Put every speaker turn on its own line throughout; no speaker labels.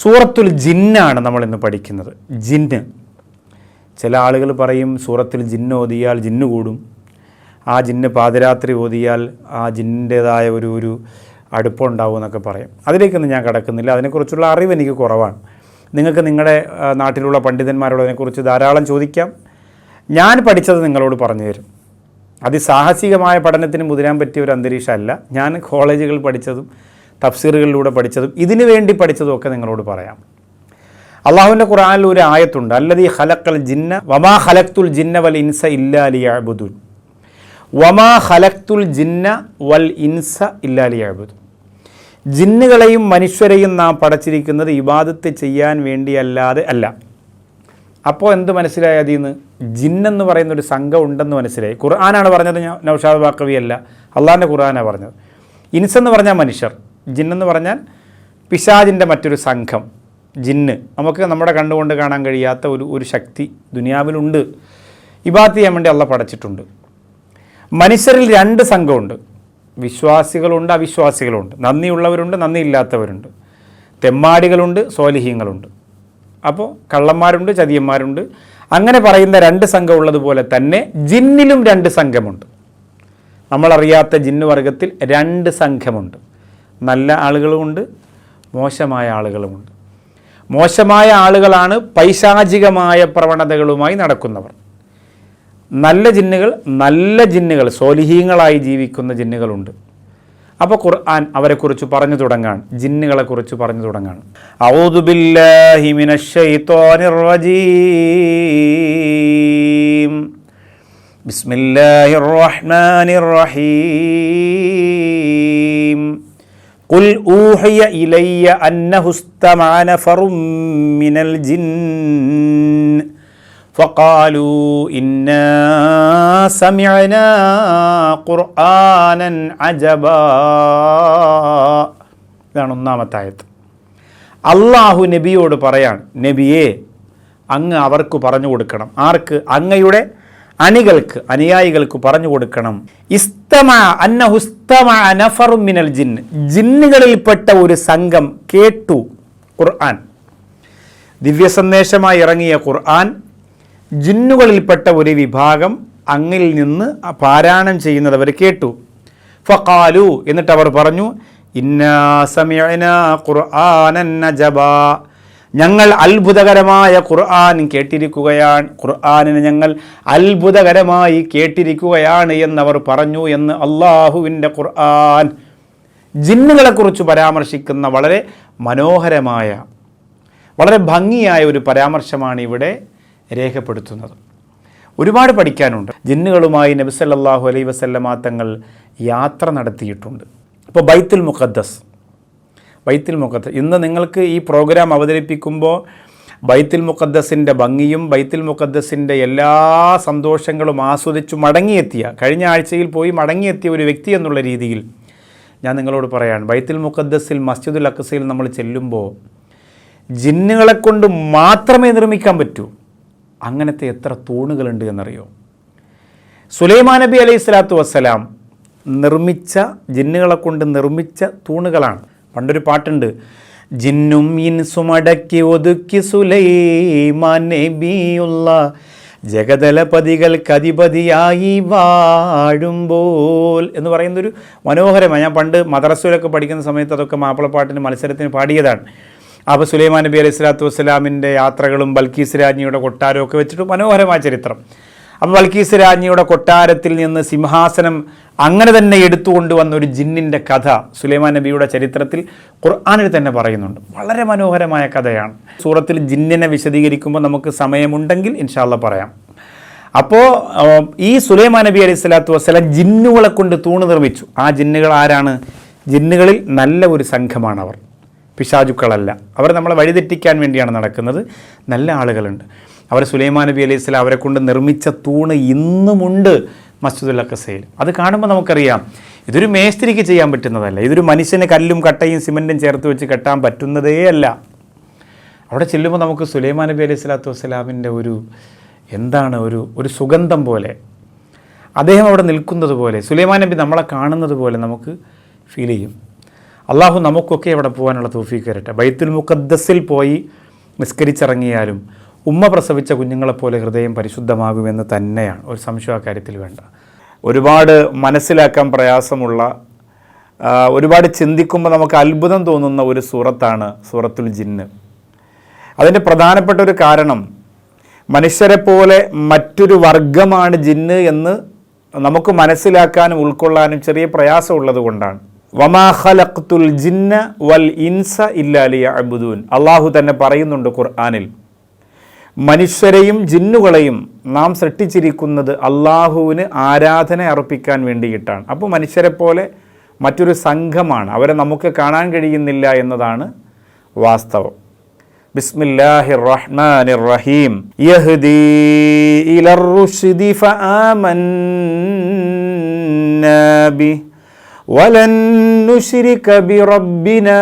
സൂറത്തുൽ ജിന്നാണ് നമ്മൾ ഇന്ന് പഠിക്കുന്നത്. ജിന്ന്. ചില ആളുകൾ പറയും സൂറത്തിൽ ജിന്ന് ഓതിയാൽ ജിന്ന് കൂടും. ആ ജിന്ന് പാതിരാത്രി ഓതിയാൽ ആ ജിന്നിന്റേതായ ഒരു ഒരു അടുപ്പമുണ്ടാവും എന്നൊക്കെ പറയും. അതിലേക്കൊന്നും ഞാൻ കിടക്കുന്നില്ല. അതിനെക്കുറിച്ചുള്ള അറിവ് എനിക്ക് കുറവാണ്. നിങ്ങൾക്ക് നിങ്ങളുടെ നാട്ടിലുള്ള പണ്ഡിതന്മാരോട് അതിനെക്കുറിച്ച് ധാരാളം ചോദിക്കാം. ഞാൻ പഠിച്ചത് നിങ്ങളോട് പറഞ്ഞു തരും. അതിസാഹസികമായ പഠനത്തിന് മുതിരാൻ പറ്റിയ ഒരു അന്തരീക്ഷമല്ല. ഞാൻ കോളേജുകളിൽ പഠിച്ചതും തഫ്സീറുകളിലൂടെ പഠിച്ചതും ഇതിനു വേണ്ടി പഠിച്ചതും ഒക്കെ നിങ്ങളോട് പറയാം. അള്ളാഹുവിന്റെ ഖുറാനിൽ ഒരു ആയത്തുണ്ട് അല്ലതി ഹലക്കൽ ജിന്ന വമാ ഹലക്തുൽ ജിന്ന വൽ ഇൻസ ഇല്ലാലിയാബുദുൻ വമാ ഹലക്തുൽ ജിന്ന വൽ ഇൻസ ഇല്ലാലിയാബുദുൻ ജിന്നുകളെയും മനുഷ്യരെയും നാം പടച്ചിരിക്കുന്നത് ഇബാദത്ത് ചെയ്യാൻ വേണ്ടിയല്ലാതെ അല്ല. അപ്പോൾ എന്ത് മനസ്സിലായി അതിൽ നിന്ന്? ജിന്നെന്ന് പറയുന്ന ഒരു സംഘം ഉണ്ടെന്ന് മനസ്സിലായി. ഖുർആനാണ് പറഞ്ഞത് നൗഷാദ് വാക്കവിയല്ല അള്ളാഹിന്റെ ഖുർആനാണ് പറഞ്ഞത്. ഇൻസെന്ന് പറഞ്ഞാൽ മനുഷ്യർ. ജിന്നെന്ന് പറഞ്ഞാൽ പിശാജിന്റെ മറ്റൊരു സംഘം ജിന്ന്. നമുക്ക് നമ്മുടെ കണ്ടുകൊണ്ട് കാണാൻ കഴിയാത്ത ഒരു ഒരു ശക്തി ദുനിയാവിലുണ്ട്. ഇബാത്ത് ചെയ്യാൻ വേണ്ടി അള്ള പടച്ചിട്ടുണ്ട്. മനുഷ്യരിൽ രണ്ട് സംഘമുണ്ട്. വിശ്വാസികളുണ്ട് അവിശ്വാസികളുണ്ട്. നന്ദിയുള്ളവരുണ്ട് നന്ദിയില്ലാത്തവരുണ്ട്. തെമ്മാടികളുണ്ട് സോലിഹീങ്ങളുണ്ട്. അപ്പോൾ കള്ളന്മാരുണ്ട് ചതിയന്മാരുണ്ട്. അങ്ങനെ പറയുന്ന രണ്ട് സംഘം ഉള്ളതുപോലെ തന്നെ ജിന്നിലും രണ്ട് സംഘമുണ്ട്. നമ്മളറിയാത്ത ജിന്ന് വർഗത്തിൽ രണ്ട് സംഘമുണ്ട്. നല്ല ആളുകളുമുണ്ട് മോശമായ ആളുകളുമുണ്ട്. മോശമായ ആളുകളാണ് പൈശാചികമായ പ്രവണതകളുമായി നടക്കുന്നവർ. നല്ല ജിന്നുകൾ നല്ല ജിന്നുകൾ സോലിഹീങ്ങളായി ജീവിക്കുന്ന ജിന്നുകളുണ്ട്. അപ്പോൾ ഖുർആൻ അവരെക്കുറിച്ച് പറഞ്ഞു തുടങ്ങാണ് ജിന്നുകളെക്കുറിച്ച് പറഞ്ഞു തുടങ്ങാണ്. ബിസ്മില്ലാഹിർ റഹ്മാനിർ റഹീം. قل أوحي إلي أنه استمع نفر من الجن فقالوا إنا سمعنا قرآنا عجبا ഇതാണ് ഒന്നാമത്തെ ആയത്ത് അള്ളാഹു നബിയോട് പറയാൻ നബിയെ അങ്ങ് അവർക്ക് പറഞ്ഞു കൊടുക്കണം ആർക്ക് അങ്ങയുടെ അണികൾക്ക് അനുയായികൾക്ക് പറഞ്ഞു കൊടുക്കണം. ഇസ്തമ അന്നഹുസ്തമ നഫറു മിനൽ ജിന്ന് ജിന്നുകളിൽപ്പെട്ട ഒരു സംഘം കേട്ടു ഖുർആൻ. ദിവ്യ സന്ദേശമായി ഇറങ്ങിയ ഖുർആൻ ജിന്നുകളിൽപ്പെട്ട ഒരു വിഭാഗം അങ്ങിൽ നിന്ന് പാരായണം ചെയ്യുന്നത് അവർ കേട്ടു. ഫഖാലു എന്നിട്ട് അവർ പറഞ്ഞു ഇന്നാ സമയന ഖുർആനൻ നജബാ. ഞങ്ങൾ അത്ഭുതകരമായ ഖുർആൻ കേട്ടിരിക്കുകയാണ് ഖുർആാനിനെ ഞങ്ങൾ അത്ഭുതകരമായി കേട്ടിരിക്കുകയാണ് എന്നവർ പറഞ്ഞു എന്ന് അള്ളാഹുവിന്റെ ഖുർആൻ ജിന്നുകളെക്കുറിച്ച് പരാമർശിക്കുന്ന വളരെ മനോഹരമായ വളരെ ഭംഗിയായ ഒരു പരാമർശമാണ് ഇവിടെ രേഖപ്പെടുത്തുന്നത്. ഒരുപാട് പഠിക്കാനുണ്ട്. ജിന്നുകളുമായി നബി സല്ലല്ലാഹു അലൈഹി വസല്ലമ തങ്ങൾ യാത്ര നടത്തിയിട്ടുണ്ട്. ഇപ്പോൾ ബൈത്തുൽ മുഖദ്ദസ് ബൈത്തുൽ മുഖത്ത് ഇന്ന് നിങ്ങൾക്ക് ഈ പ്രോഗ്രാം അവതരിപ്പിക്കുമ്പോൾ ബൈത്തിൽ മുഖദ്ദസിന്റെ ഭംഗിയും ബൈത്തിൽ മുഖദ്ദസിന്റെ എല്ലാ സന്തോഷങ്ങളും ആസ്വദിച്ചു മടങ്ങിയെത്തിയ കഴിഞ്ഞ ആഴ്ചയിൽ പോയി മടങ്ങിയെത്തിയ ഒരു വ്യക്തി എന്നുള്ള രീതിയിൽ ഞാൻ നിങ്ങളോട് പറയാണ്. ബൈത്തിൽ മുഖദ്ദസിൽ മസ്ജിദുൽ അക്കസയിൽ നമ്മൾ ചെല്ലുമ്പോൾ ജിന്നുകളെ കൊണ്ട് മാത്രമേ നിർമ്മിക്കാൻ പറ്റൂ. അങ്ങനത്തെ എത്ര തൂണുകളുണ്ട് എന്നറിയോ? സുലൈമാൻ നബി അലൈഹി സ്വലാത്തു വസ്സലാം നിർമ്മിച്ച ജിന്നുകളെ കൊണ്ട് നിർമ്മിച്ച തൂണുകളാണ്. പണ്ടൊരു പാട്ടുണ്ട്. ജിന്നും ഇൻസുമടക്കി ഒതുക്കി സുലൈമാൻ നബിയുള്ള ജഗതലപതികൾക്കധിപതിയായി വാഴുമ്പോൾ എന്ന് പറയുന്നൊരു മനോഹരമാണ് ഞാൻ പണ്ട് മദ്രസയിലൊക്കെ പഠിക്കുന്ന സമയത്ത് അതൊക്കെ മാപ്പിളപ്പാട്ടിന് മത്സരത്തിന് പാടിയതാണ്. അപ്പോൾ സുലൈമാൻ നബി അലൈഹി സ്വലാത്തു വസ്സലാമിന്റെ യാത്രകളും ബൽക്കീസ് രാജ്ഞിയുടെ കൊട്ടാരവും ഒക്കെ വെച്ചിട്ട് മനോഹരമായ ചരിത്രം. അപ്പോൾ ബൽക്കീസ് രാജ്ഞിയുടെ കൊട്ടാരത്തിൽ നിന്ന് സിംഹാസനം അങ്ങനെ തന്നെ എടുത്തുകൊണ്ട് വന്ന ഒരു ജിന്നിന്റെ കഥ സുലൈമാൻ നബിയുടെ ചരിത്രത്തിൽ ഖുർആാനിൽ തന്നെ പറയുന്നുണ്ട്. വളരെ മനോഹരമായ കഥയാണ്. സൂറത്തിൽ ജിന്നിനെ വിശദീകരിക്കുമ്പോൾ നമുക്ക് സമയമുണ്ടെങ്കിൽ ഇൻഷാല്ല പറയാം. അപ്പോൾ ഈ സുലൈമാൻ നബി അലൈഹി സ്വലാത്തു വസ്സലാം ജിന്നുകളെ കൊണ്ട് തൂണ് നിർമ്മിച്ചു. ആ ജിന്നുകൾ ആരാണ്? ജിന്നുകളിൽ നല്ല ഒരു സംഘമാണ് അവർ. പിശാചുക്കളല്ല. അവർ നമ്മളെ വഴിതെറ്റിക്കാൻ വേണ്ടിയാണ് നടക്കുന്നത്. നല്ല ആളുകളുണ്ട്. അവർ സുലൈമാൻ നബി അലൈഹി സ്വലാം അവരെ കൊണ്ട് നിർമ്മിച്ച തൂണ് ഇന്നുമുണ്ട് മസ്ജിദുൽ അക്കസയിൽ അത് കാണുമ്പോൾ നമുക്കറിയാം ഇതൊരു മേസ്ത്രിക്ക് ചെയ്യാൻ പറ്റുന്നതല്ല. ഇതൊരു മനുഷ്യന് കല്ലും കട്ടയും സിമന്റും ചേർത്ത് വെച്ച് കെട്ടാൻ പറ്റുന്നതേ അല്ല. അവിടെ ചെല്ലുമ്പോൾ നമുക്ക് സുലൈമാൻ നബി അലൈഹി സ്വലാത്തു വസ്സലാമിന്റെ ഒരു എന്താണ് ഒരു ഒരു സുഗന്ധം പോലെ. അദ്ദേഹം അവിടെ നിൽക്കുന്നത് പോലെ സുലൈമാൻ നബി നമ്മളെ കാണുന്നത് പോലെ നമുക്ക് ഫീൽ ചെയ്യും. അള്ളാഹു നമുക്കൊക്കെ അവിടെ പോകാനുള്ള തോഫീക്ക് തരട്ടെ. ബൈത്തുൽ മുഖദ്ദസിൽ പോയി നിസ്കരിച്ചിറങ്ങിയാലും ഉമ്മ പ്രസവിച്ച കുഞ്ഞുങ്ങളെപ്പോലെ ഹൃദയം പരിശുദ്ധമാകുമെന്ന് തന്നെയാണ്. ഒരു സംശയം ആ കാര്യത്തിൽ വേണ്ട. ഒരുപാട് മനസ്സിലാക്കാൻ പ്രയാസമുള്ള ഒരുപാട് ചിന്തിക്കുമ്പോൾ നമുക്ക് അത്ഭുതം തോന്നുന്ന ഒരു സൂറത്താണ് സൂറത്തുൽ ജിന്ന്. അതിന്റെ പ്രധാനപ്പെട്ട ഒരു കാരണം മനുഷ്യരെ പോലെ മറ്റൊരു വർഗമാണ് ജിന്ന് എന്ന് നമുക്ക് മനസ്സിലാക്കാനും ഉൾക്കൊള്ളാനും ചെറിയ പ്രയാസമുള്ളത് കൊണ്ടാണ്. വമാ ഖലഖ്തുൽ ജിന്ന വൽ ഇൻസ ഇല്ലാലിയ അബുദൂൻ അള്ളാഹു തന്നെ പറയുന്നുണ്ട് ഖുർആാനിൽ. മനുഷ്യരെയും ജിന്നുകളെയും നാം സൃഷ്ടിച്ചിരിക്കുന്നത് അള്ളാഹുവിന് ആരാധന അർപ്പിക്കാൻ വേണ്ടിയിട്ടാണ്. അപ്പോൾ മനുഷ്യരെ പോലെ മറ്റൊരു സംഘമാണ്. അവരെ നമുക്ക് കാണാൻ കഴിയുന്നില്ല എന്നതാണ് വാസ്തവം. ബിസ്മില്ലാഹി റഹീം ഇലർ റുഷ്ദി ولن نشرك بربنا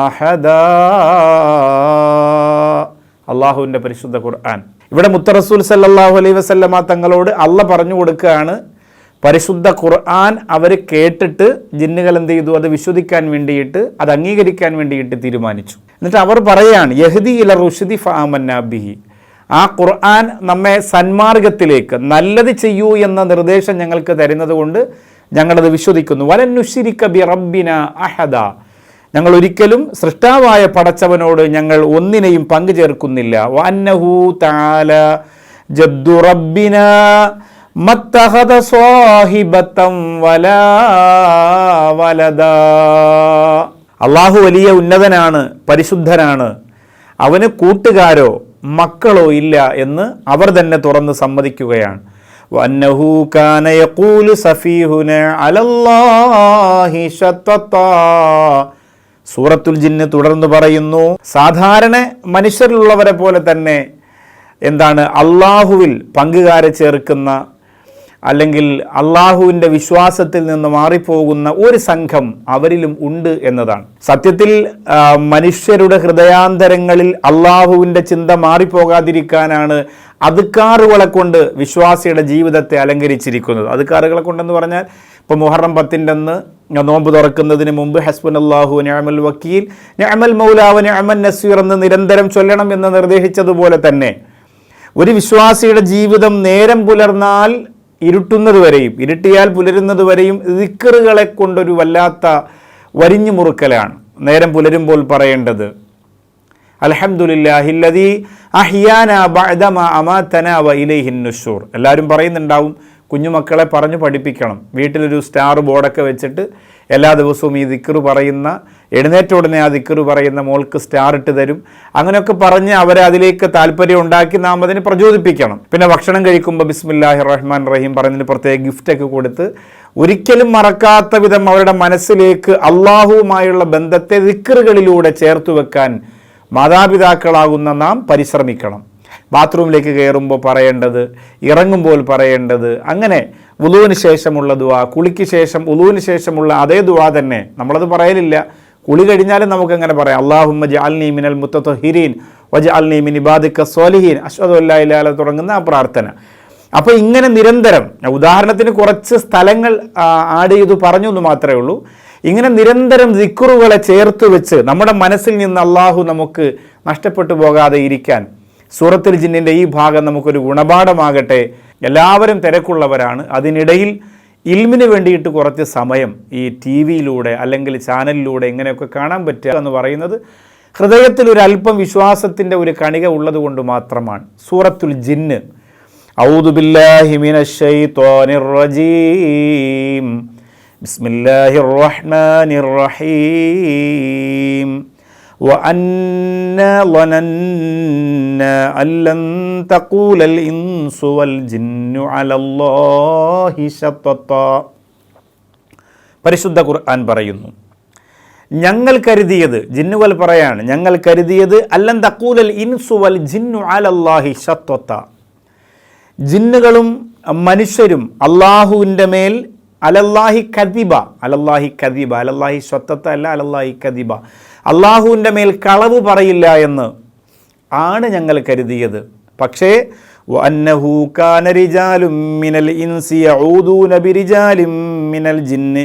أحدا അള്ളാഹുവിൻ്റെ പരിശുദ്ധ ഖുർആൻ ഇവിടെ മുത്തറസൂൽ സല്ലല്ലാഹു അലൈഹി വസല്ലമ തങ്ങളോട് അല്ല പറഞ്ഞു കൊടുക്കുകയാണ് പരിശുദ്ധ ഖുർആൻ അവർ കേട്ടിട്ട് ജിന്നുകൾ എന്ത് ചെയ്തു അത് വിശ്വസിക്കാൻ വേണ്ടിയിട്ട് അത് അംഗീകരിക്കാൻ വേണ്ടിയിട്ട് തീരുമാനിച്ചു എന്നിട്ട് അവർ പറയാണ് യഹദി ഇല റുഷദി ഫാമന്നാബിഹി ആ ഖുർആൻ നമ്മെ സന്മാർഗത്തിലേക്ക് നല്ലത് ചെയ്യൂ എന്ന നിർദ്ദേശം ഞങ്ങൾക്ക് തരുന്നത് കൊണ്ട് ഞങ്ങളത് വിശ്വസിക്കുന്നു. വലന്നുഷിരിക്ക ബി റബ്ബിന അഹദ. ഞങ്ങൾ ഒരിക്കലും സൃഷ്ടാവായ പടച്ചവനോട് ഞങ്ങൾ ഒന്നിനെയും പങ്കു ചേർക്കുന്നില്ല വന്നഹു വല വലദ. അള്ളാഹു വലിയ ഉന്നതനാണ് പരിശുദ്ധനാണ്. അവന് കൂട്ടുകാരോ മക്കളോ ഇല്ല എന്ന് അവർ തന്നെ തുറന്ന് സമ്മതിക്കുകയാണ്. സൂറത്തുൽ ജിന്ന് തുടർന്ന് പറയുന്നു സാധാരണ മനുഷ്യരിലുള്ളവരെ പോലെ തന്നെ എന്താണ് അള്ളാഹുവിൽ പങ്കുകാരെ ചേർക്കുന്ന അല്ലെങ്കിൽ അള്ളാഹുവിന്റെ വിശ്വാസത്തിൽ നിന്ന് മാറിപ്പോകുന്ന ഒരു സംഘം അവരിലും ഉണ്ട് എന്നതാണ്. സത്യത്തിൽ മനുഷ്യരുടെ ഹൃദയാന്തരങ്ങളിൽ അള്ളാഹുവിന്റെ ചിന്ത മാറിപ്പോകാതിരിക്കാനാണ് അതുക്കാറുകളെ കൊണ്ട് വിശ്വാസിയുടെ ജീവിതത്തെ അലങ്കരിച്ചിരിക്കുന്നത്. അതുക്കാറുകളെ കൊണ്ടെന്ന് പറഞ്ഞാൽ ഇപ്പോൾ മുഹറം പത്തിന്റെ അന്ന് നോമ്പ് തുറക്കുന്നതിന് മുമ്പ് ഹസ്ബുൻ അള്ളാഹു ഞാമൽ വക്കീൽ ഞാമൽ മൗലാവ് ഞാമൽ നസീർ എന്ന് നിരന്തരം ചൊല്ലണം എന്ന് നിർദ്ദേശിച്ചതുപോലെ തന്നെ ഒരു വിശ്വാസിയുടെ ജീവിതം നേരം പുലർന്നാൽ ഇരുട്ടുന്നത് വരെയും ഇരുട്ടിയാൽ പുലരുന്നത് വരെയും ദിക്കറുകളെ കൊണ്ടൊരു വല്ലാത്ത വരിഞ്ഞു മുറുക്കലാണ്. നേരം പുലരുമ്പോൾ പറയേണ്ടത് അലഹമുല്ലാഹില്ലതി അഹിയാന ബഅദമ അമാതന വ ഇലൈഹിൻ നുഷൂർ. എല്ലാവരും പറയുന്നുണ്ടാവും കുഞ്ഞുമക്കളെ പറഞ്ഞു പഠിപ്പിക്കണം. വീട്ടിലൊരു സ്റ്റാർ ബോർഡൊക്കെ വെച്ചിട്ട് എല്ലാ ദിവസവും ഈ ദിക്കറ് പറയുന്ന എഴുന്നേറ്റ ഉടനെ ആ ദിക്കറ് പറയുന്ന മോൾക്ക് സ്റ്റാർ ഇട്ട് തരും. അങ്ങനെയൊക്കെ പറഞ്ഞ് അവരെ അതിലേക്ക് താല്പര്യം ഉണ്ടാക്കി നാം അതിനെ പ്രചോദിപ്പിക്കണം. പിന്നെ ഭക്ഷണം കഴിക്കുമ്പോൾ ബിസ്മില്ലാഹി റഹ്മാൻ റഹീം പറഞ്ഞതിന് പ്രത്യേക ഗിഫ്റ്റൊക്കെ കൊടുത്ത് ഒരിക്കലും മറക്കാത്ത വിധം അവരുടെ മനസ്സിലേക്ക് അള്ളാഹുവുമായുള്ള ബന്ധത്തെ ദിക്കറുകളിലൂടെ ചേർത്ത് വെക്കാൻ മാതാപിതാക്കളാകുന്ന നാം പരിശ്രമിക്കണം. ബാത്റൂമിലേക്ക് കയറുമ്പോൾ പറയേണ്ടത് ഇറങ്ങുമ്പോൾ പറയേണ്ടത് അങ്ങനെ ഉളുവിന് ശേഷമുള്ള ദുവാ കുളിക്ക് ശേഷം ഉളുവിന് ശേഷമുള്ള അതേ ദുവാ തന്നെ. നമ്മളത് പറയലില്ല. കുളി കഴിഞ്ഞാലും നമുക്കങ്ങനെ പറയാം. അള്ളാഹുമ്മ ജാൽനി മിനൽ മുത്തഹിരീൻ വജ അൽനി മിൻ ഇബാദിക്ക ഇലാഹ ഇല്ലല്ലാഹ് തുടങ്ങുന്ന ആ പ്രാർത്ഥന. അപ്പോൾ ഇങ്ങനെ നിരന്തരം ഉദാഹരണത്തിന് കുറച്ച് സ്ഥലങ്ങൾ ആഡ് ചെയ്തു പറഞ്ഞു എന്ന് മാത്രമേ ഉള്ളൂ. ഇങ്ങനെ നിരന്തരം ദിക്കുറുകളെ ചേർത്ത് വെച്ച് നമ്മുടെ മനസ്സിൽ നിന്ന് അള്ളാഹു നമുക്ക് നഷ്ടപ്പെട്ടു പോകാതെ ഇരിക്കാൻ സൂറത്തുൽ ജിന്നിന്റെ ഈ ഭാഗം നമുക്കൊരു ഗുണപാഠമാകട്ടെ. എല്ലാവരും തിരക്കുള്ളവരാണ്. അതിനിടയിൽ ഇൽമിന് വേണ്ടിയിട്ട് കുറച്ച് സമയം ഈ ടി വിയിലൂടെ അല്ലെങ്കിൽ ചാനലിലൂടെ എങ്ങനെയൊക്കെ കാണാൻ പറ്റുക എന്ന് പറയുന്നത് ഹൃദയത്തിൽ ഒരു അല്പം വിശ്വാസത്തിന്റെ ഒരു കണിക ഉള്ളതുകൊണ്ട് മാത്രമാണ്. സൂറത്തുൽ ജിന്ന്. ഔദുബില്ലാഹിമിനീം بالله من الشيطان الرجيم بسم الله الرحمن الرحيم وأنا ظننا أن لن تقول الإنس والجن على الله شططا പരിശുദ്ധ ഖുർആൻ പറയുന്നു ഞങ്ങൾ കരുതിയത് ജിന്നുകൾ പറയാണ് ഞങ്ങൾ കരുതിയത് അല്ലൻ തക്കൂലൽ ഇൻസു വൽ ജിന്നു അലല്ലാഹി ഷത്വത്ത ജിന്നുകളും മനുഷ്യരും അള്ളാഹുവിൻ്റെ മേൽ അലല്ലാഹി കദിബ അലല്ലാഹി കദിബ അലല്ലാഹി സ്വത്തത്ത അല്ല അലല്ലാഹി കദിബ അള്ളാഹുവിന്റെ മേൽ കളവ് പറയില്ല എന്ന് ആണ് ഞങ്ങൾ കരുതിയത്. പക്ഷേ മിനൽ മിനൽ ജിന്ന്.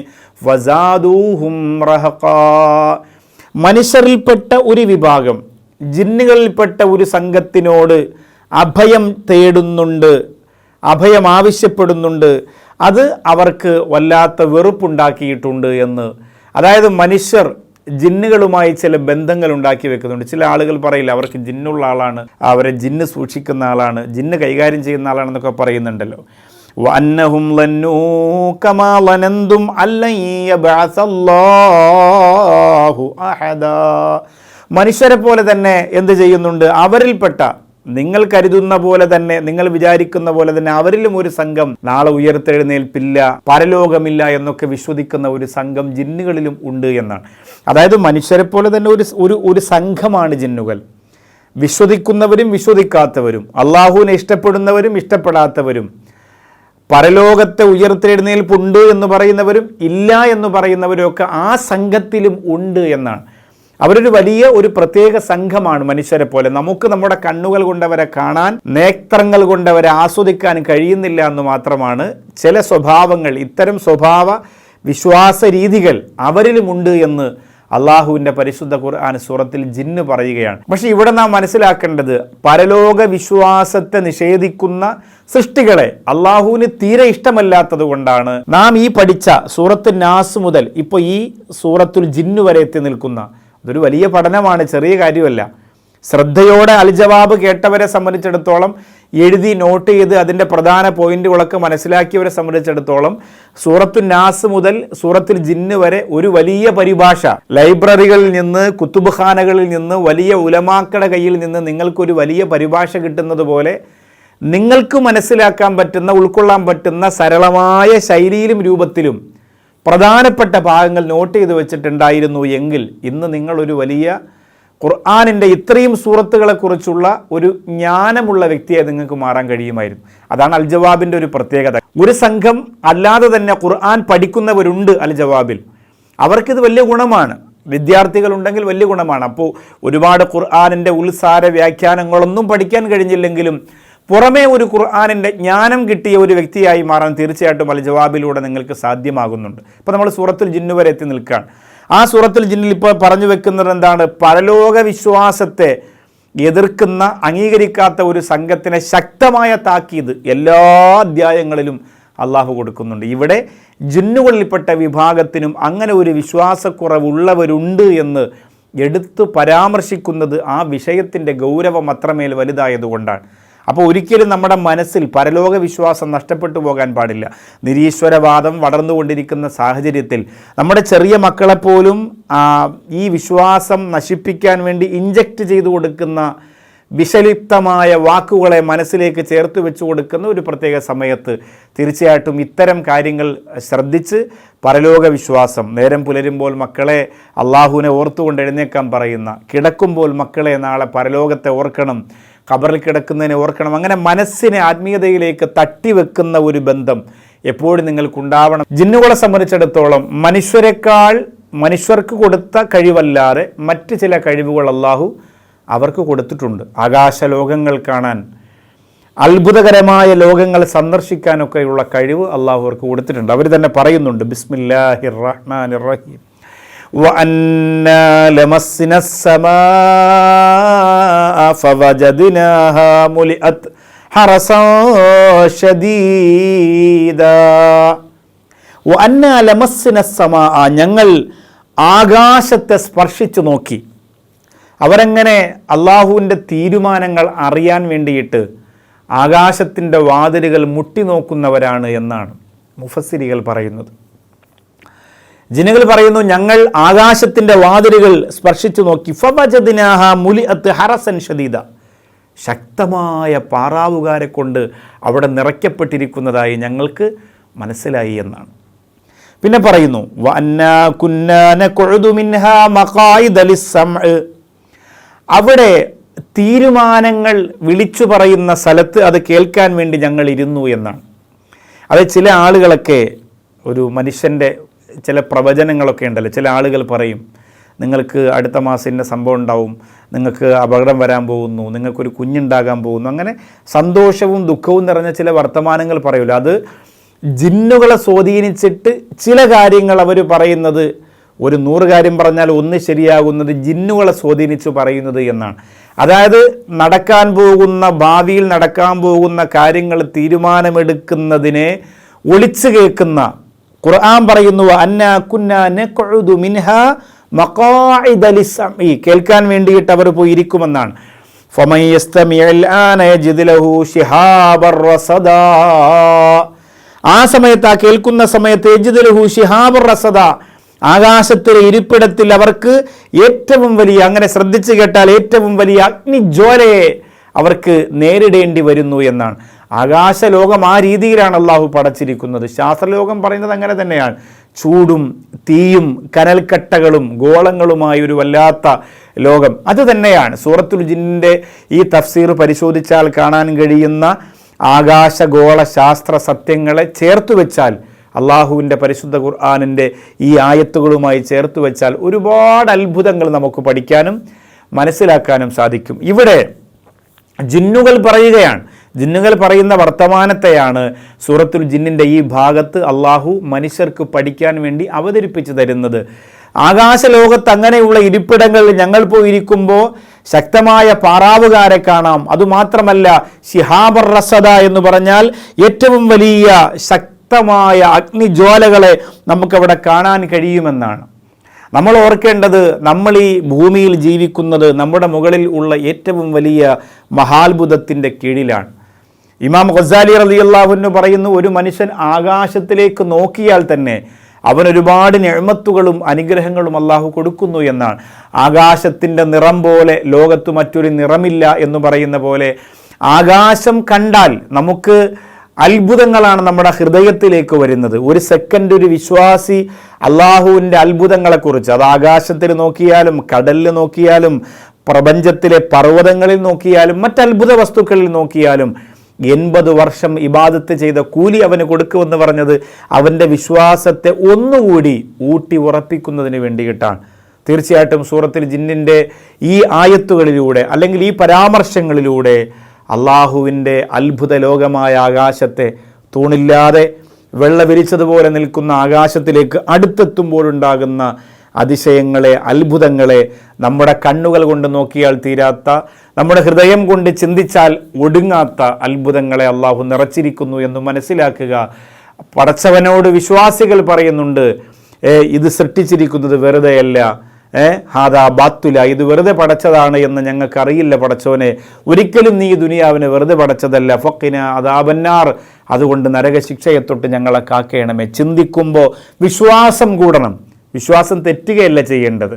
മനുഷ്യരിൽപ്പെട്ട ഒരു വിഭാഗം ജിന്നുകളിൽപ്പെട്ട ഒരു സംഘത്തിനോട് അഭയം തേടുന്നുണ്ട് അഭയം ആവശ്യപ്പെടുന്നുണ്ട്. അത് അവർക്ക് വല്ലാത്ത വെറുപ്പുണ്ടാക്കിയിട്ടുണ്ട് എന്ന്. അതായത് മനുഷ്യർ ജിന്നുകളുമായി ചില ബന്ധങ്ങൾ ഉണ്ടാക്കി വെക്കുന്നുണ്ട്. ചില ആളുകൾ പറയില്ല അവർക്ക് ജിന്നുള്ള ആളാണ് അവരെ ജിന്ന് സൂക്ഷിക്കുന്ന ആളാണ് ജിന്ന് കൈകാര്യം ചെയ്യുന്ന ആളാണെന്നൊക്കെ പറയുന്നുണ്ടല്ലോ. വഅന്നഹും ലന്നൂ കമാ ലനന്തും അല്ലൻ യബ്അസല്ലാഹു അഹദാ. മനുഷ്യരെ പോലെ തന്നെ എന്ത് ചെയ്യുന്നുണ്ട്? അവരിൽപ്പെട്ട നിങ്ങൾ കരുതുന്ന പോലെ തന്നെ നിങ്ങൾ വിചാരിക്കുന്ന പോലെ തന്നെ അവരിലും ഒരു സംഘം നാളെ ഉയർത്തെഴുന്നേൽപ്പില്ല പരലോകമില്ല എന്നൊക്കെ വിശ്വസിക്കുന്ന ഒരു സംഘം ജിന്നുകളിലും ഉണ്ട് എന്നാണ്. അതായത് മനുഷ്യരെ പോലെ തന്നെ ഒരു ഒരു ഒരു സംഘമാണ് ജിന്നുകൾ. വിശ്വസിക്കുന്നവരും വിശ്വസിക്കാത്തവരും അള്ളാഹുവിനെ ഇഷ്ടപ്പെടുന്നവരും ഇഷ്ടപ്പെടാത്തവരും പരലോകത്തെ ഉയർത്തെഴുന്നേൽപ്പുണ്ട് എന്ന് പറയുന്നവരും ഇല്ല എന്ന് പറയുന്നവരും ഒക്കെ ആ സംഘത്തിലും ഉണ്ട് എന്നാണ്. അവരൊരു വലിയ ഒരു പ്രത്യേക സംഘമാണ് മനുഷ്യരെ പോലെ. നമുക്ക് നമ്മുടെ കണ്ണുകൾ കൊണ്ടവരെ കാണാൻ നേത്രങ്ങൾ കൊണ്ടവരെ ആസ്വദിക്കാൻ കഴിയുന്നില്ല എന്ന് മാത്രമാണ് ചില സ്വഭാവങ്ങൾ. ഇത്തരം സ്വഭാവ വിശ്വാസ രീതികൾ അവരിലുമുണ്ട് എന്ന് അള്ളാഹുവിന്റെ പരിശുദ്ധ ഖുർആൻ സൂറത്തിൽ ജിന്ന് പറയുകയാണ്. പക്ഷെ ഇവിടെ നാം മനസ്സിലാക്കേണ്ടത് പരലോക വിശ്വാസത്തെ നിഷേധിക്കുന്ന സൃഷ്ടികളെ അള്ളാഹുവിന് തീരെ ഇഷ്ടമല്ലാത്തത് കൊണ്ടാണ് നാം ഈ പഠിച്ച സൂറത്ത് നാസ് മുതൽ ഇപ്പോൾ ഈ സൂറത്തുൽ ജിന്നു വരെ എത്തി നിൽക്കുന്ന. അതൊരു വലിയ പഠനമാണ് ചെറിയ കാര്യമല്ല. ശ്രദ്ധയോടെ അൽജവാബ് കേട്ടവരെ സംബന്ധിച്ചിടത്തോളം എഴുതി നോട്ട് ചെയ്ത് അതിന്റെ പ്രധാന പോയിന്റുകളൊക്കെ മനസ്സിലാക്കിയവരെ സംബന്ധിച്ചിടത്തോളം സൂറത്തു നാസ് മുതൽ സൂറത്തിൽ ജിന്ന് വരെ ഒരു വലിയ പരിഭാഷ. ലൈബ്രറികളിൽ നിന്ന് കുത്തുബുഖാനകളിൽ നിന്ന് വലിയ ഉലമാക്കട കയ്യിൽ നിന്ന് നിങ്ങൾക്കൊരു വലിയ പരിഭാഷ കിട്ടുന്നത് പോലെ നിങ്ങൾക്ക് മനസ്സിലാക്കാൻ പറ്റുന്ന ഉൾക്കൊള്ളാൻ പറ്റുന്ന സരളമായ ശൈലിയിലും രൂപത്തിലും പ്രധാനപ്പെട്ട ഭാഗങ്ങൾ നോട്ട് ചെയ്ത് വെച്ചിട്ടുണ്ടായിരുന്നു എങ്കിൽ ഇന്ന് നിങ്ങളൊരു വലിയ ഖുർആാനിന്റെ ഇത്രയും സൂറത്തുകളെക്കുറിച്ചുള്ള ഒരു ജ്ഞാനമുള്ള വ്യക്തിയെ നിങ്ങൾക്ക് മാറാൻ കഴിയുമായിരുന്നു. അതാണ് അൽ ജവാബിന്റെ ഒരു പ്രത്യേകത. ഒരു സംഘം അല്ലാതെ തന്നെ ഖുർആൻ പഠിക്കുന്നവരുണ്ട് അൽ ജവാബിൽ അവർക്കിത് വലിയ ഗുണമാണ്. വിദ്യാർത്ഥികളുണ്ടെങ്കിൽ വലിയ ഗുണമാണ്. അപ്പോൾ ഒരുപാട് ഖുർആാനിന്റെ ഉത്സാര വ്യാഖ്യാനങ്ങളൊന്നും പഠിക്കാൻ കഴിഞ്ഞില്ലെങ്കിലും പുറമേ ഒരു ഖുർആാനിന്റെ ജ്ഞാനം കിട്ടിയ ഒരു വ്യക്തിയായി മാറാൻ തീർച്ചയായിട്ടും അൽ ജവാബിലൂടെ നിങ്ങൾക്ക് സാധ്യമാകുന്നുണ്ട്. ഇപ്പോൾ നമ്മൾ സൂറത്തുൽ ജിന്നു വരെ എത്തി നിൽക്കുകയാണ്. ആ സൂറത്തിൽ ജിന്നിൽ ഇപ്പോൾ പറഞ്ഞു വെക്കുന്നത് എന്താണ്? പരലോക വിശ്വാസത്തെ എതിർക്കുന്ന അംഗീകരിക്കാത്ത ഒരു സംഘത്തിനെ ശക്തമായ താക്കീത് എല്ലാ അധ്യായങ്ങളിലും അള്ളാഹു കൊടുക്കുന്നുണ്ട്. ഇവിടെ ജിന്നുകളിൽപ്പെട്ട വിഭാഗത്തിനും അങ്ങനെ ഒരു വിശ്വാസക്കുറവുള്ളവരുണ്ട് എന്ന് എടുത്തു പരാമർശിക്കുന്നത് ആ വിഷയത്തിന്റെ ഗൗരവം അത്രമേൽ വലുതായതുകൊണ്ടാണ്. അപ്പോൾ ഒരിക്കലും നമ്മുടെ മനസ്സിൽ പരലോക വിശ്വാസം നഷ്ടപ്പെട്ടു പോകാൻ പാടില്ല. നിരീശ്വരവാദം വളർന്നുകൊണ്ടിരിക്കുന്ന സാഹചര്യത്തിൽ നമ്മുടെ ചെറിയ മക്കളെപ്പോലും ഈ വിശ്വാസം നശിപ്പിക്കാൻ വേണ്ടി ഇഞ്ചക്റ്റ് ചെയ്തു കൊടുക്കുന്ന വിഷലിപ്തമായ വാക്കുകളെ മനസ്സിലേക്ക് ചേർത്ത് വെച്ചു കൊടുക്കുന്ന ഒരു പ്രത്യേക സമയത്ത് തീർച്ചയായിട്ടും ഇത്തരം കാര്യങ്ങൾ ശ്രദ്ധിച്ച് പരലോക വിശ്വാസം നേരം പുലരുമ്പോൾ മക്കളെ അള്ളാഹുവിനെ ഓർത്തുകൊണ്ട് എഴുന്നേക്കാൻ പറയുന്ന കിടക്കുമ്പോൾ മക്കളെ നാളെ പരലോകത്തെ ഓർക്കണം ഖബറിൽ കിടക്കുന്നതിനെ ഓർക്കണം. അങ്ങനെ മനസ്സിനെ ആത്മീയതയിലേക്ക് തട്ടിവെക്കുന്ന ഒരു ബന്ധം എപ്പോഴും നിങ്ങൾക്കുണ്ടാവണം. ജിന്നുകളെ സംബന്ധിച്ചിടത്തോളം മനുഷ്യരെക്കാൾ മനുഷ്യർക്ക് കൊടുത്ത കഴിവല്ലാതെ മറ്റ് ചില കഴിവുകൾ അള്ളാഹു അവർക്ക് കൊടുത്തിട്ടുണ്ട്. ആകാശ ലോകങ്ങൾ കാണാൻ അത്ഭുതകരമായ ലോകങ്ങൾ സന്ദർശിക്കാനൊക്കെയുള്ള കഴിവ് അള്ളാഹു അവർക്ക് കൊടുത്തിട്ടുണ്ട്. അവർ തന്നെ പറയുന്നുണ്ട് ബിസ്മില്ലാഹിർ റഹ്മാൻ റഹീം. ഞങ്ങൾ ആകാശത്തെ സ്പർശിച്ചു നോക്കി. അവരങ്ങനെ അള്ളാഹുവിന്റെ തീരുമാനങ്ങൾ അറിയാൻ വേണ്ടിയിട്ട് ആകാശത്തിന്റെ വാതിലുകൾ മുട്ടി നോക്കുന്നവരാണ് എന്നാണ് മുഫസിരികൾ പറയുന്നത്. ജിനുകൾ പറയുന്നു ഞങ്ങൾ ആകാശത്തിന്റെ വാതിലുകൾ സ്പർശിച്ചു നോക്കി. ഫവജദിനാഹ മുലി അത്ത് ഹറസൻ ഷദീദ. ശക്തമായ പാറാവുകാരെ കൊണ്ട് അവിടെ നിറയ്ക്കപ്പെട്ടിരിക്കുന്നതായി ഞങ്ങൾക്ക് മനസ്സിലായി എന്നാണ്. പിന്നെ പറയുന്നു. അവിടെ തീരുമാനങ്ങൾ വിളിച്ചു പറയുന്ന സ്ഥലത്ത് അത് കേൾക്കാൻ വേണ്ടി ഞങ്ങൾ ഇരുന്നു എന്നാണ്. അത് ചില ആളുകളൊക്കെ ഒരു മനുഷ്യന്റെ ചില പ്രവചനങ്ങളൊക്കെ ഉണ്ടല്ലോ. ചില ആളുകൾ പറയും നിങ്ങൾക്ക് അടുത്ത മാസം ഇന്ന സംഭവം ഉണ്ടാവും. നിങ്ങൾക്ക് അപകടം വരാൻ പോകുന്നു. നിങ്ങൾക്കൊരു കുഞ്ഞുണ്ടാകാൻ പോകുന്നു. അങ്ങനെ സന്തോഷവും ദുഃഖവും നിറഞ്ഞ ചില വർത്തമാനങ്ങൾ പറയുമല്ലോ അത് ജിന്നുകളെ സ്വാധീനിച്ചിട്ട് ചില കാര്യങ്ങൾ അവർ പറയുന്നത് ഒരു നൂറ് കാര്യം പറഞ്ഞാൽ ഒന്ന് ശരിയാകുന്നത് ജിന്നുകളെ സ്വാധീനിച്ച് പറയുന്നത് എന്നാണ്. അതായത് നടക്കാൻ പോകുന്ന ഭാവിയിൽ നടക്കാൻ പോകുന്ന കാര്യങ്ങൾ തീരുമാനമെടുക്കുന്നതിനെ ഒളിച്ചു കേൾക്കുന്ന ഖുർആൻ പറയുന്നു അന്നാ കുന്ന മിൻഹ കേൾക്കാൻ വേണ്ടിയിട്ട് അവർ പോയി ഇരിക്കുമെന്നാണ് ആ സമയത്ത് ആ കേൾക്കുന്ന സമയത്ത് യജിദ് ലഹു ശിഹാബർ റസദാ. ആകാശത്തിലെ ഇരിപ്പിടത്തിൽ അവർക്ക് ഏറ്റവും വലിയ അങ്ങനെ ശ്രദ്ധിച്ചു കേട്ടാൽ ഏറ്റവും വലിയ അഗ്നിജ്വാലയെ അവർക്ക് നേരിടേണ്ടി വരുന്നു എന്നാണ്. ആകാശലോകം ആ രീതിയിലാണ് അള്ളാഹു പടച്ചിരിക്കുന്നത്. ശാസ്ത്രലോകം പറയുന്നത് അങ്ങനെ തന്നെയാണ്. ചൂടും തീയും കനൽക്കട്ടകളും ഗോളങ്ങളുമായി ഒരു വല്ലാത്ത ലോകം. അത് തന്നെയാണ്. സൂറത്തുൽ ജിന്നിന്റെ ഈ തഫ്സീർ പരിശോധിച്ചാൽ കാണാൻ കഴിയുന്ന ആകാശഗോള ശാസ്ത്ര സത്യങ്ങളെ ചേർത്ത് വെച്ചാൽ അള്ളാഹുവിന്റെ പരിശുദ്ധ ഖുർആാനിന്റെ ഈ ആയത്തുകളുമായി ചേർത്ത് വെച്ചാൽ ഒരുപാട് അത്ഭുതങ്ങൾ നമുക്ക് പഠിക്കാനും മനസ്സിലാക്കാനും സാധിക്കും. ഇവിടെ ജിന്നുകൾ പറയുകയാണ് ജിന്നുകൾ പറയുന്ന വർത്തമാനത്തെയാണ് സൂറത്തുൽ ജിന്നിന്റെ ഈ ഭാഗത്ത് അള്ളാഹു മനുഷ്യർക്ക് പഠിക്കാൻ വേണ്ടി അവതരിപ്പിച്ചു തരുന്നത്. ആകാശലോകത്ത് അങ്ങനെയുള്ള ഇരിപ്പിടങ്ങളിൽ ഞങ്ങൾ പോയിരിക്കുമ്പോൾ ശക്തമായ പാറാവുകാരെ കാണാം. അതുമാത്രമല്ല ഷിഹാബർ റസദ എന്ന് പറഞ്ഞാൽ ഏറ്റവും വലിയ ശക്തമായ അഗ്നിജ്വാലകളെ നമുക്കവിടെ കാണാൻ കഴിയുമെന്നാണ്. നമ്മൾ ഓർക്കേണ്ടത് നമ്മൾ ഈ ഭൂമിയിൽ ജീവിക്കുന്നത് നമ്മുടെ മുകളിൽ ഉള്ള ഏറ്റവും വലിയ മഹാത്ഭുതത്തിന്റെ കീഴിലാണ്. ഇമാം ഖസാലി റലി അള്ളാഹുവിന് പറയുന്നു ഒരു മനുഷ്യൻ ആകാശത്തിലേക്ക് നോക്കിയാൽ തന്നെ അവൻ ഒരുപാട് ഞെഴ്മത്തുകളും അനുഗ്രഹങ്ങളും അള്ളാഹു കൊടുക്കുന്നു എന്നാണ്. ആകാശത്തിന്റെ നിറം പോലെ ലോകത്ത് മറ്റൊരു നിറമില്ല എന്ന് പറയുന്ന പോലെ ആകാശം കണ്ടാൽ നമുക്ക് അത്ഭുതങ്ങളാണ് നമ്മുടെ ഹൃദയത്തിലേക്ക് വരുന്നത്. ഒരു സെക്കൻഡ് ഒരു വിശ്വാസി അള്ളാഹുവിന്റെ അത്ഭുതങ്ങളെക്കുറിച്ച് അത് ആകാശത്തിൽ നോക്കിയാലും കടലിൽ നോക്കിയാലും പ്രപഞ്ചത്തിലെ പർവതങ്ങളിൽ നോക്കിയാലും മറ്റത്ഭുത വസ്തുക്കളിൽ നോക്കിയാലും എൺപത് വർഷം ഇബാദത്ത് ചെയ്ത കൂലി അവന് കൊടുക്കുമെന്ന് പറഞ്ഞത് അവന്റെ വിശ്വാസത്തെ ഒന്നുകൂടി ഊട്ടി ഉറപ്പിക്കുന്നതിന് വേണ്ടിയിട്ടാണ്. തീർച്ചയായിട്ടും സൂറത്തിൽ ജിന്നിന്റെ ഈ ആയത്തുകളിലൂടെ അല്ലെങ്കിൽ ഈ പരാമർശങ്ങളിലൂടെ അള്ളാഹുവിന്റെ അത്ഭുത ലോകമായ ആകാശത്തെ തൂണില്ലാതെ വെള്ള വിരിച്ചതുപോലെ നിൽക്കുന്ന ആകാശത്തിലേക്ക് അടുത്തെത്തുമ്പോഴുണ്ടാകുന്ന അതിശയങ്ങളെ അത്ഭുതങ്ങളെ നമ്മുടെ കണ്ണുകൾ കൊണ്ട് നോക്കിയാൽ തീരാത്ത നമ്മുടെ ഹൃദയം കൊണ്ട് ചിന്തിച്ചാൽ ഒടുങ്ങാത്ത അത്ഭുതങ്ങളെ അള്ളാഹു നിറച്ചിരിക്കുന്നു എന്ന് മനസ്സിലാക്കുക. പടച്ചവനോട് വിശ്വാസികൾ പറയുന്നുണ്ട് ഇത് സൃഷ്ടിച്ചിരിക്കുന്നത് വെറുതെയല്ല. ഹാദാ ബാത്തുല ഇത് വെറുതെ പടച്ചതാണ് എന്ന് ഞങ്ങൾക്കറിയില്ല പടച്ചോനെ ഒരിക്കലും നീ ദുനിയാവിനെ വെറുതെ പടച്ചതല്ല. ഫക്കിന അതാബന്നാർ അതുകൊണ്ട് നരകശിക്ഷയെ തൊട്ട് ഞങ്ങളെ കാക്കേണമേ. ചിന്തിക്കുമ്പോൾ വിശ്വാസം കൂടണം. വിശ്വാസം തെറ്റുകയല്ല ചെയ്യേണ്ടത്.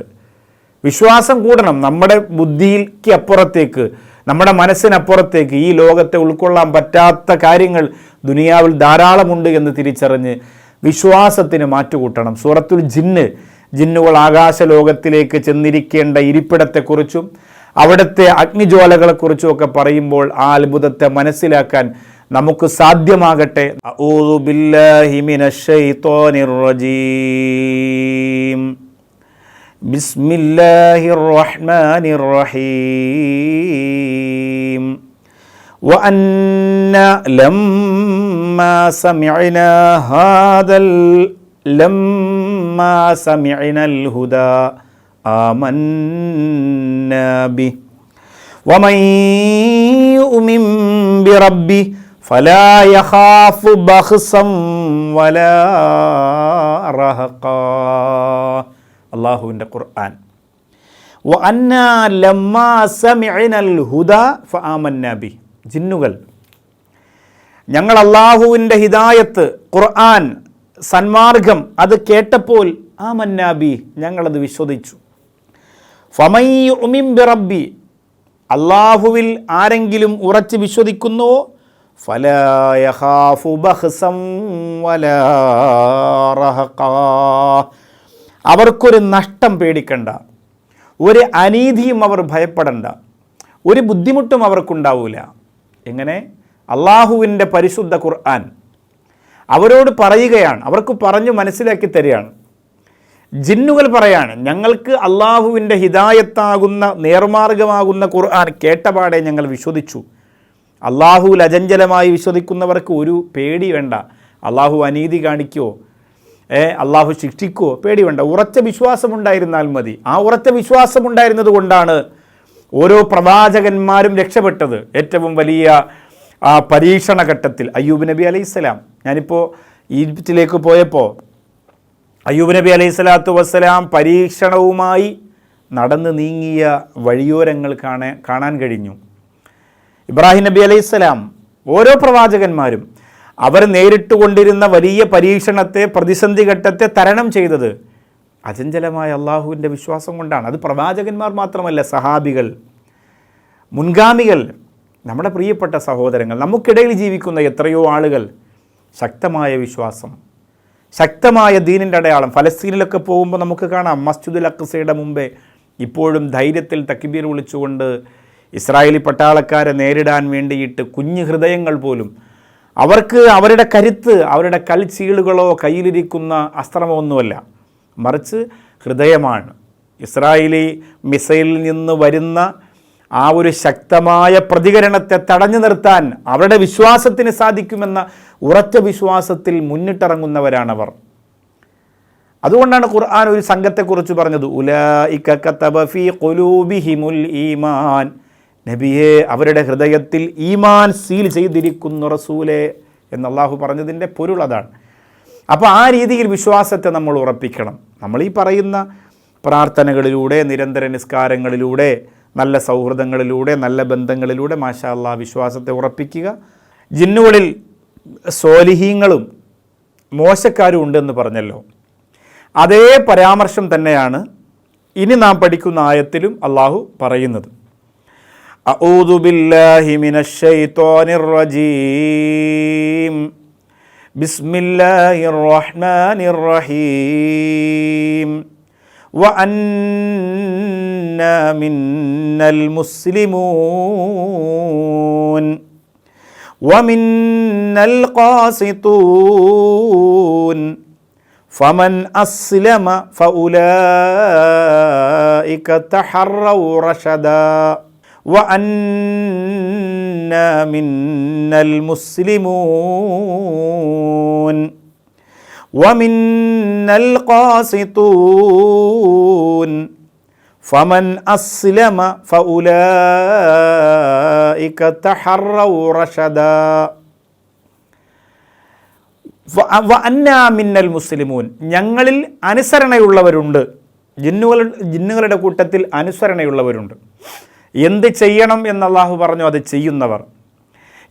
വിശ്വാസം കൂടണം. നമ്മുടെ ബുദ്ധിക്ക് അപ്പുറത്തേക്ക് നമ്മുടെ മനസ്സിനപ്പുറത്തേക്ക് ഈ ലോകത്തെ ഉൾക്കൊള്ളാൻ പറ്റാത്ത കാര്യങ്ങൾ ദുനിയാവിൽ ധാരാളമുണ്ട് എന്ന് തിരിച്ചറിഞ്ഞ് വിശ്വാസത്തിന് മാറ്റുകൂട്ടണം. സൂറത്തുൽ ജിന്ന് ജിന്നുകൾ ആകാശ ലോകത്തിലേക്ക് ചെന്നിരിക്കേണ്ട ഇരിപ്പിടത്തെക്കുറിച്ചും അവിടുത്തെ അഗ്നിജ്വാലകളെക്കുറിച്ചും ഒക്കെ പറയുമ്പോൾ ആ അത്ഭുതത്തെ മനസ്സിലാക്കാൻ നമുക്ക് സാധ്യമാകട്ടെ അഊദു ബില്ലാഹി മിനശ് ശൈത്വാനിർ റജീം بسم الله الرحمن الرحيم وأنا لما سمعنا هذا ال- لما سمعنا الهدى آمنا به ومن يؤمن بربه അള്ളാഹുവിന്റെ ഖുർആൻ. ജിന്നുകൾ. ഞങ്ങൾ അള്ളാഹുവിന്റെ ഹിദായത്ത് ഖുർആൻ സന്മാർഗം അത് കേട്ടപ്പോൾ ആ മന്നാബി ഞങ്ങളത് വിശ്വസിച്ചു. ഫമൈ ഉമിം ബിറബ്ബി. അള്ളാഹുവിൽ ആരെങ്കിലും ഉറച്ച് വിശ്വസിക്കുന്നുവോ ഫലാ യഖാഫു بخسا ولا رهقا അവർക്കൊരു നഷ്ടം പേടിക്കണ്ട. ഒരു അനീതിയും അവർ ഭയപ്പെടണ്ട. ഒരു ബുദ്ധിമുട്ടും അവർക്കുണ്ടാവില്ല എങ്ങനെ? അള്ളാഹുവിന്റെ പരിശുദ്ധ ഖുർആൻ അവരോട് പറയുകയാണ്. അവർക്ക് പറഞ്ഞു മനസ്സിലാക്കി തരികയാണ്. ജിന്നുകൾ പറയാണ് ഞങ്ങൾക്ക് അള്ളാഹുവിന്റെ ഹിതായത്താകുന്ന നേർമാർഗമാകുന്ന ഖുർആൻ കേട്ടപാടെ ഞങ്ങൾ വിശ്വസിച്ചു. അള്ളാഹുവിൽ അജഞ്ചലമായി വിശ്വസിക്കുന്നവർക്ക് ഒരു പേടി വേണ്ട. അള്ളാഹു അനീതി കാണിക്കുമോ ഏ അള്ളാഹു ശിക്ഷിക്കുമോ പേടി വേണ്ട. ഉറച്ച വിശ്വാസമുണ്ടായിരുന്നാൽ മതി. ആ ഉറച്ച വിശ്വാസമുണ്ടായിരുന്നത് കൊണ്ടാണ് ഓരോ പ്രവാചകന്മാരും രക്ഷപ്പെട്ടത്. ഏറ്റവും വലിയ ആ പരീക്ഷണ ഘട്ടത്തിൽ. അയ്യൂബ് നബി അലൈഹി സ്വലാം. ഞാനിപ്പോൾ ഈജിപ്തിലേക്ക് പോയപ്പോൾ അയ്യൂബ് നബി അലൈഹി സ്വലാത്തു വസ്സലാം പരീക്ഷണവുമായി നടന്ന് നീങ്ങിയ വഴിയോരങ്ങൾ കാണാൻ കാണാൻ കഴിഞ്ഞു. ഇബ്രാഹിം നബി അലൈഹി സ്വലാം ഓരോ പ്രവാചകന്മാരും അവർ നേരിട്ട് കൊണ്ടിരുന്ന വലിയ പരീക്ഷണത്തെ പ്രതിസന്ധി ഘട്ടത്തെ തരണം ചെയ്തത് അചഞ്ചലമായ അള്ളാഹുവിന്റെ വിശ്വാസം കൊണ്ടാണ്. അത് പ്രവാചകന്മാർ മാത്രമല്ല സഹാബികൾ മുൻഗാമികൾ നമ്മുടെ പ്രിയപ്പെട്ട സഹോദരങ്ങൾ നമുക്കിടയിൽ ജീവിക്കുന്ന എത്രയോ ആളുകൾ ശക്തമായ വിശ്വാസം ശക്തമായ ദീനിന്റെ അടയാളം. ഫലസ്തീനിലൊക്കെ പോകുമ്പോൾ നമുക്ക് കാണാം മസ്ജിദുൽ അക്സയുടെ മുമ്പേ ഇപ്പോഴും ധൈര്യത്തിൽ തക്കിബീർ വിളിച്ചുകൊണ്ട് ഇസ്രായേലി പട്ടാളക്കാരെ നേരിടാൻ വേണ്ടിയിട്ട് കുഞ്ഞു ഹൃദയങ്ങൾ പോലും അവർക്ക് അവരുടെ കരുത്ത് അവരുടെ കൽച്ചീളുകളോ കയ്യിലിരിക്കുന്ന അസ്ത്രമോ ഒന്നുമല്ല മറിച്ച് ഹൃദയമാണ്. ഇസ്രായേലി മിസൈലിൽ നിന്ന് വരുന്ന ആ ഒരു ശക്തമായ പ്രതികരണത്തെ തടഞ്ഞു നിർത്താൻ അവരുടെ വിശ്വാസത്തിന് സാധിക്കുമെന്ന ഉറച്ച വിശ്വാസത്തിൽ മുന്നിട്ടിറങ്ങുന്നവരാണവർ അതുകൊണ്ടാണ് ഖുർആൻ ഒരു സംഘത്തെക്കുറിച്ച് പറഞ്ഞത് ഉലാ ഖുലൂബിഹിമുൽ ഈമാൻ. നബിയെ അവരുടെ ഹൃദയത്തിൽ ഈമാൻ സീൽ ചെയ്തിരിക്കുന്നു റസൂലെ എന്ന് പറഞ്ഞതിന്റെ പൊരുൾ അതാണ്. അപ്പോൾ ആ രീതിയിൽ വിശ്വാസത്തെ നമ്മൾ ഉറപ്പിക്കണം. നമ്മൾ ഈ പറയുന്ന പ്രാർത്ഥനകളിലൂടെ നിരന്തര നിസ്കാരങ്ങളിലൂടെ നല്ല സൗഹൃദങ്ങളിലൂടെ നല്ല ബന്ധങ്ങളിലൂടെ മാഷാ വിശ്വാസത്തെ ഉറപ്പിക്കുക. ജിന്നുകളിൽ സോലിഹീങ്ങളും മോശക്കാരും ഉണ്ടെന്ന് പറഞ്ഞല്ലോ. അതേ പരാമർശം തന്നെയാണ് ഇനി നാം പഠിക്കുന്ന ആയത്തിലും അള്ളാഹു പറയുന്നത്. أعوذ بالله من الشيطان الرجيم. بسم الله الرحمن الرحيم. وأنا منا المسلمون. ومنا القاسطون. فمن أسلم فأولئك تحروا رشدا. വഅന്ന മിന്നൽ മുസ്ലിമൂൻ. വമിന്നൽ ഖാസിതൂൻ. ഫമൻ അസ്ലമ ഫഉലൈക തഹറൗ റഷദ. ഞങ്ങളിൽ അനുസരണയുള്ളവരുണ്ട്. ജിന്നുകൾ ജിന്നുകളുടെ കൂട്ടത്തിൽ അനുസരണയുള്ളവരുണ്ട്. എന്ത് ചെയ്യണം എന്നല്ലാഹു പറഞ്ഞു അത് ചെയ്യുന്നവർ.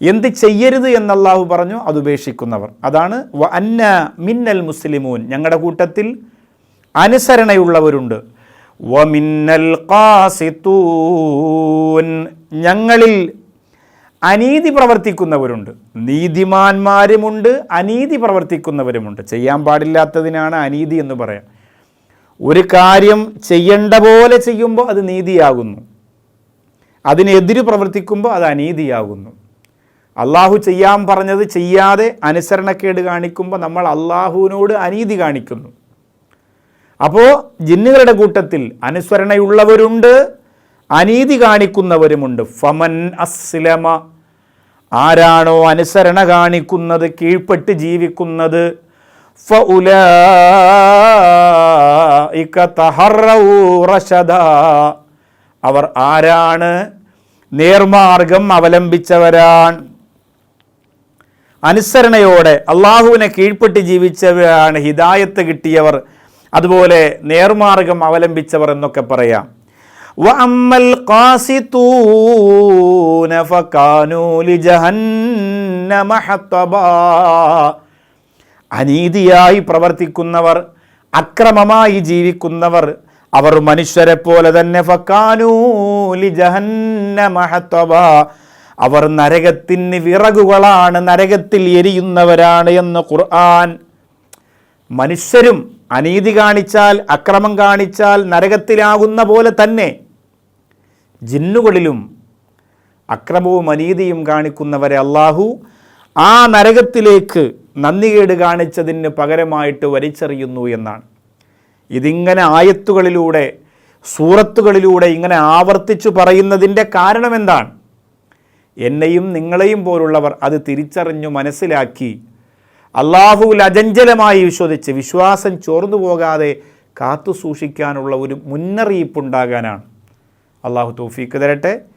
എന്ത് ചെയ്യരുത് എന്നല്ലാഹു പറഞ്ഞു അത് ഉപേക്ഷിക്കുന്നവർ. അതാണ് വ അന്ന മിന്നൽ മുസ്ലിമൂൻ. ഞങ്ങളുടെ കൂട്ടത്തിൽ അനുസരണയുള്ളവരുണ്ട്. വ മിന്നൽ ഖാസിത്തൂൻ ഞങ്ങളിൽ അനീതി പ്രവർത്തിക്കുന്നവരുണ്ട്. നീതിമാന്മാരുമുണ്ട് അനീതി പ്രവർത്തിക്കുന്നവരുമുണ്ട്. ചെയ്യാൻ പാടില്ലാത്തതിനാണ് അനീതി എന്ന് പറയാം. ഒരു കാര്യം ചെയ്യേണ്ട പോലെ ചെയ്യുമ്പോൾ അത് നീതിയാകുന്നു. അതിനെതിര് പ്രവർത്തിക്കുമ്പോൾ അത് അനീതിയാകുന്നു. അള്ളാഹു ചെയ്യാൻ പറഞ്ഞത് ചെയ്യാതെ അനുസരണക്കേട് കാണിക്കുമ്പോൾ നമ്മൾ അള്ളാഹുവിനോട് അനീതി കാണിക്കുന്നു. അപ്പോൾ ജിന്നുകളുടെ കൂട്ടത്തിൽ അനുസരണയുള്ളവരുണ്ട് അനീതി കാണിക്കുന്നവരുമുണ്ട്. ഫമൻ അസ്ലമ ആരാണോ അനുസരണ കാണിക്കുന്നത് കീഴ്പ്പെട്ട് ജീവിക്കുന്നത് തഹറൗ റശദാ. അവർ ആരാണ്? നേർമാർഗം അവലംബിച്ചവരാണ്. അനുസരണയോടെ അള്ളാഹുവിനെ കീഴ്പ്പെട്ട് ജീവിച്ചവരാണ് ഹിദായത്ത് കിട്ടിയവർ. അതുപോലെ നേർമാർഗം അവലംബിച്ചവർ എന്നൊക്കെ പറയാം. അനീതിയായി പ്രവർത്തിക്കുന്നവർ അക്രമമായി ജീവിക്കുന്നവർ അവർ മനുഷ്യരെ പോലെ തന്നെ ഫക്കാനൂലി ജഹന്നമഹത്തബ അവർ നരകത്തിന് വിറകുകളാണ് നരകത്തിൽ എരിയുന്നവരാണ് എന്ന് ഖുർആൻ മനുഷ്യരും അനീതി കാണിച്ചാൽ അക്രമം കാണിച്ചാൽ നരകത്തിലാകുന്ന പോലെ തന്നെ ജിന്നുകളിലും അക്രമവും അനീതിയും കാണിക്കുന്നവരെ അള്ളാഹു ആ നരകത്തിലേക്ക് നന്ദികേട് കാണിച്ചതിന് പകരമായിട്ട് വലിച്ചെറിയുന്നു എന്നാണ്. ഇതിങ്ങനെ ആയത്തുകളിലൂടെ സൂറത്തുകളിലൂടെ ഇങ്ങനെ ആവർത്തിച്ചു പറയുന്നതിന്റെ കാരണമെന്താണ്? എന്നെയും നിങ്ങളെയും പോലുള്ളവർ അത് തിരിച്ചറിഞ്ഞു മനസ്സിലാക്കി അള്ളാഹുവിൽ അജഞ്ചലമായി വിശ്വസിച്ച് വിശ്വാസം ചോർന്നു പോകാതെ കാത്തു സൂക്ഷിക്കാനുള്ള ഒരു മുന്നറിയിപ്പുണ്ടാകാനാണ്. അള്ളാഹു തൗഫീക്ക് തരട്ടെ.